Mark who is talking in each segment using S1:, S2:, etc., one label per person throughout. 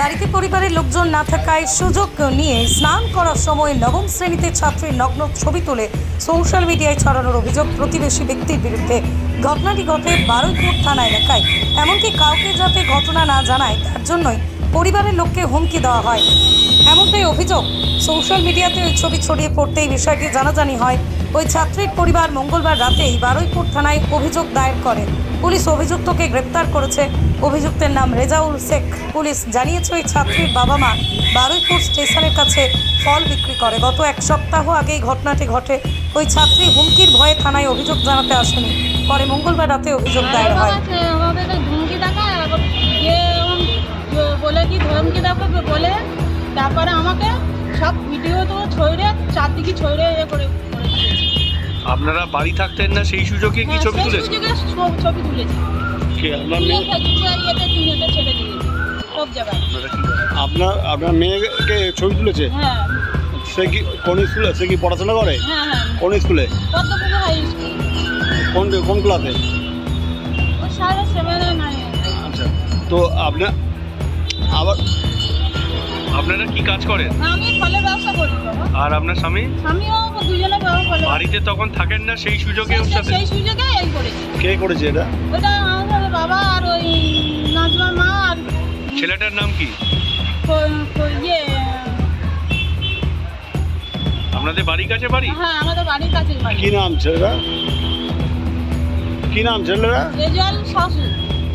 S1: বাড়িতে পরিবারের লোকজন না থাকায় সুযোগ নিয়ে স্নান করার সময় নবম শ্রেণীতে ছাত্রীর নগ্ন ছবি তুলে সোশ্যাল মিডিয়ায় ছড়ানোর অভিযোগ প্রতিবেশী ব্যক্তির বিরুদ্ধে। ঘটনাটি ঘটে বারুইপুর থানা এলাকায়। এমনকি কাউকে যাতে ঘটনা না জানায়, তার জন্যই পরিবারের লোককে হুমকি দেওয়া হয়। এমনটাই অভিযোগ। সোশ্যাল মিডিয়াতে ওই ছবি ছড়িয়ে পড়তেই বিষয়টি জানাজানি হয়। ওই ছাত্রীর পরিবার মঙ্গলবার রাতেই বারুইপুর থানায় অভিযোগ দায়ের করে পুলিশ অভিযুক্তকে গ্রেপ্তার করেছে। অভিযুক্তের নাম রেজাউল শেখ। পুলিশ জানিয়েছে ওই ছাত্রীর বাবা মা বারুইপুর স্টেশনের কাছে ফল বিক্রি করে। গত এক সপ্তাহ আগেই ঘটনাটি ঘটে। ওই ছাত্রী হুমকির ভয়ে থানায় অভিযোগ জানাতে আসেনি। পরে মঙ্গলবার রাতে অভিযোগ দায়ের হয়।
S2: আমাদের ধমকি দেখায় আবার যে এরকম যে বলে কি ধমকি বলে তারপরে আমাকে সব ভিডিও তো ছড়ে চারদিকে ছড়ে এ করে।
S3: আপনারা বাড়ি থাকতেন না সেই সুযোগে কি
S2: হ্যাঁ,
S3: ছবি তুলেছেন?
S2: ছবি- ছবি তুলেছি।
S3: কে আপনার মেয়ে?
S2: ছেড়ে সব জায়গায়।
S3: আপনারা?
S4: আপনার মেয়েকে ছবি তুলেছে?
S2: হ্যাঁ।
S4: সে কি কোন স্কুলে? সে কি পড়াশোনা করে?
S2: হ্যাঁ
S4: কোন স্কুলে? কোন কোন ক্লাসে? আচ্ছা তো আপনার আবার
S3: আপনারা কি কাজ করেন?
S2: আমি ফলের ব্যবসা করি
S3: আর আপনার স্বামী?
S2: আমিও দুজনে বাবা ফলে
S3: বাড়িতে তখন থাকেন না সেই সুযোগে ওর সাথে?
S2: সেই সুযোগে এই করেছি।
S4: কে করেছে এটা?
S2: ওটা আমাদের বাবা আর ওই নাজমার মা আর
S3: ছেলেটার নাম কি?
S2: ইয়ে
S3: আপনাদের বাড়ির কাছে বাড়ি?
S2: হ্যাঁ আমাদের বাড়ির কাছে বাড়ি।
S4: কি নাম ছেলেরা কি নাম ছেলেরা
S2: রেজাল শাশু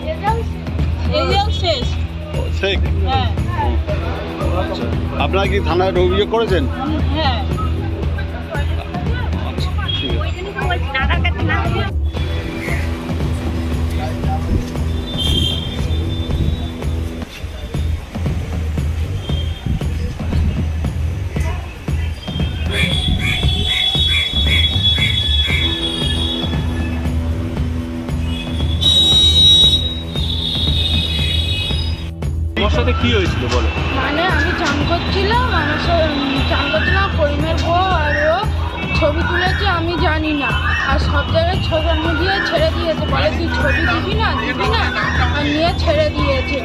S2: রেজাল শেষ।
S4: শেখ।
S2: হ্যাঁ।
S4: আপনারা কি থানায় অভিযোগ করেছেন?
S2: হ্যাঁ।
S3: কি হয়েছিল বলো?
S2: মানে চান করছিলাম আমার সা- চান করছিলাম করিমের বউ আর ও ছবি তুলেছে আমি জানি না। আর সব জায়গায় সোশ্যাল মিডিয়ায় ছেড়ে দিয়েছে। বলে তুই ছবি দিবি না দিবি না? আর নিয়ে ছেড়ে দিয়েছে।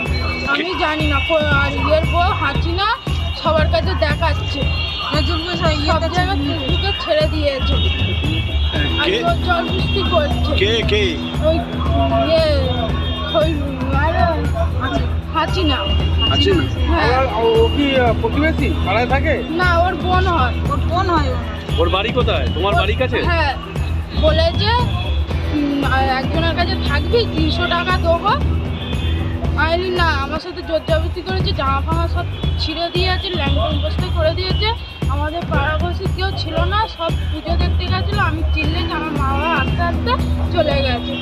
S2: আমি জানি না আর ইয়ের বউ হাঁচি না সবার কাছে দেখাচ্ছে। সব জায়গায় ফেসবুকে ছেড়ে দিয়েছে। আর জোর জবরদস্তি করছে।
S4: কে কে?
S2: ওই ইয়ে আরে হাঁচি না
S4: আছে না
S2: হ্যাঁ
S5: ও কি প্রতিবেশী? পাড়ায় থাকে?
S2: না ওর বোন হয়। ওর বোন হয়
S3: ওর। বাড়ি কোথায়? তোমার বাড়ির কাছে?
S2: হ্যাঁ। উম, আর একজনের কাছে থাকবি তিনশো টাকা দেবো। আইনি না আমার সাথে জোর করেছে জামা ফামা সব ছিঁড়ে দিয়েছে ল্যাংটন বসতে করে দিয়েছে। আমাদের পাড়াপড়শি কেউ ছিল না সব পুজো দেখতে গেছিল। আমি চিল্লেছি আমার মা বাবা আস্তে আস্তে চলে গেছে।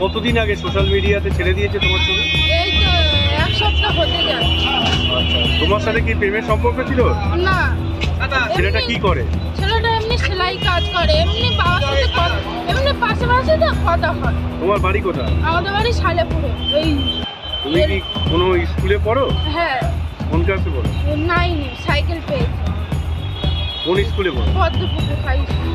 S3: কতদিন আগে সোশ্যাল মিডিয়াতে ছেড়ে দিয়েছে তোমার ছবি?
S2: এই তো এক সপ্তাহ হতে যাচ্ছে।
S3: আচ্ছা তোমার সাথে কি প্রেমের সম্পর্ক ছিল?
S2: না।
S3: ছেলেটা কি করে?
S2: ছেলেটা এমনি সেলাই কাজ করে এমনি বাবার সাথে কথা- এমনি পাশে পাশে তো কথা হয়।
S3: তোমার বাড়ি কোথায়?
S2: আমাদের বাড়ি সালেপুরে ওই
S3: তুমি কি কোনো স্কুলে পড়ো?
S2: হ্যাঁ।
S3: কোন ক্লাসে পড়ো?
S2: নাইন সাইকেল পেয়েছি
S3: কোন স্কুলে পড়ো?
S2: Padmapukur high school